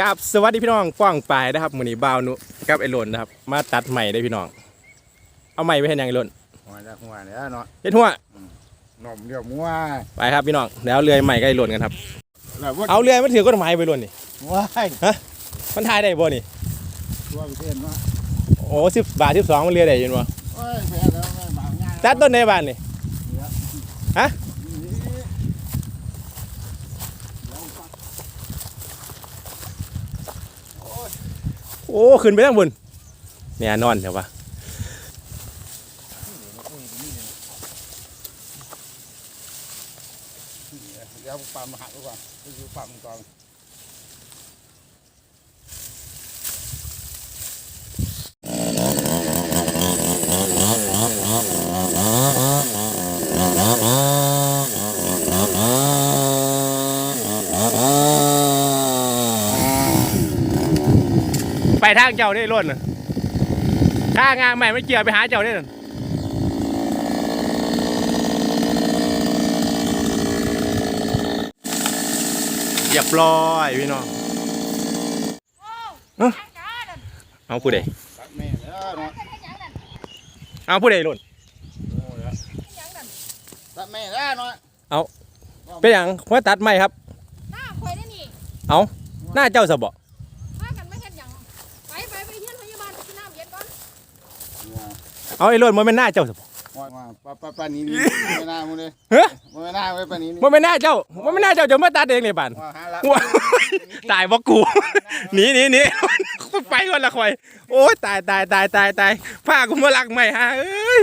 กับสวัสดีพี่น้องป้องปายนะครับมือนี้บ่าวนุกับไอ้หล่นนะครับ มาตัดใหม่ได้พี่น้อง เอาใหม่ไปเห็นยังไอ้หล่นหัวจากหัวเนี่ยเนาะเฮ็ดหัวหน่อมเดียวมัวไปครับพี่น้องเดี๋ยวเลื่อยใหม่กับไอ้หล่นกันครับแล้วว่าเอาเลื่อยมาถือก้นไม้ไปหล่นนี่ว้ายมันทายได้บ่นี่ตัวไปเต้นวะโอ้สิบบาทสิบสองมันเลื่อยได้อยินบ่โอ้ยแพ้แล้วแม่บางงานตัดต้นในบ้านนี่ฮะ โอ้ ขึ้นไปทั้งบนเนี่ยนอนเดี๋ยววะเดี๋ยวปั๊มหักดีกว่าไปดูปั๊มก่อน ไปทางเจ้าได้หล่นน่ะข้างานใหม่ไม่เกี่ยวไปหาเจ้าได้นั่นเรียบร้อยพี่น้องโอ้เอ้ายังจ้านั่นเอาผู้ใดตัดแม่แล้วเนาะเฮ็ดให้หยังนั่นเอาผู้ใดหล่นโอ้ยให้หยังนั่นตัดแม่แล้วเนาะเป็นอย่างว่าตัดไม่ครับ หน้าข่อยนี่นี่หน้าเจ้าสบพ นน้ำเย็นก่อนเอาไอ้หล่นมันเป็นหน้าเจ้าสบว่าว่าป้าป้าป้านี้นี่ไม่น่ามึงเลยเฮ้ยไม่น่าไว้ป้านี้นี่มันเป็นหน้าเจ้ามันเป็นหน้าเจ้าจะมาตัดเองเลยบ้านว่าหาละว้าตายเพราะกูหนีหนีหนีไปก่อนละคอย โอ้ยตายตายตายตายตายผ้ากูมาลักใหม่ฮะเอ้ย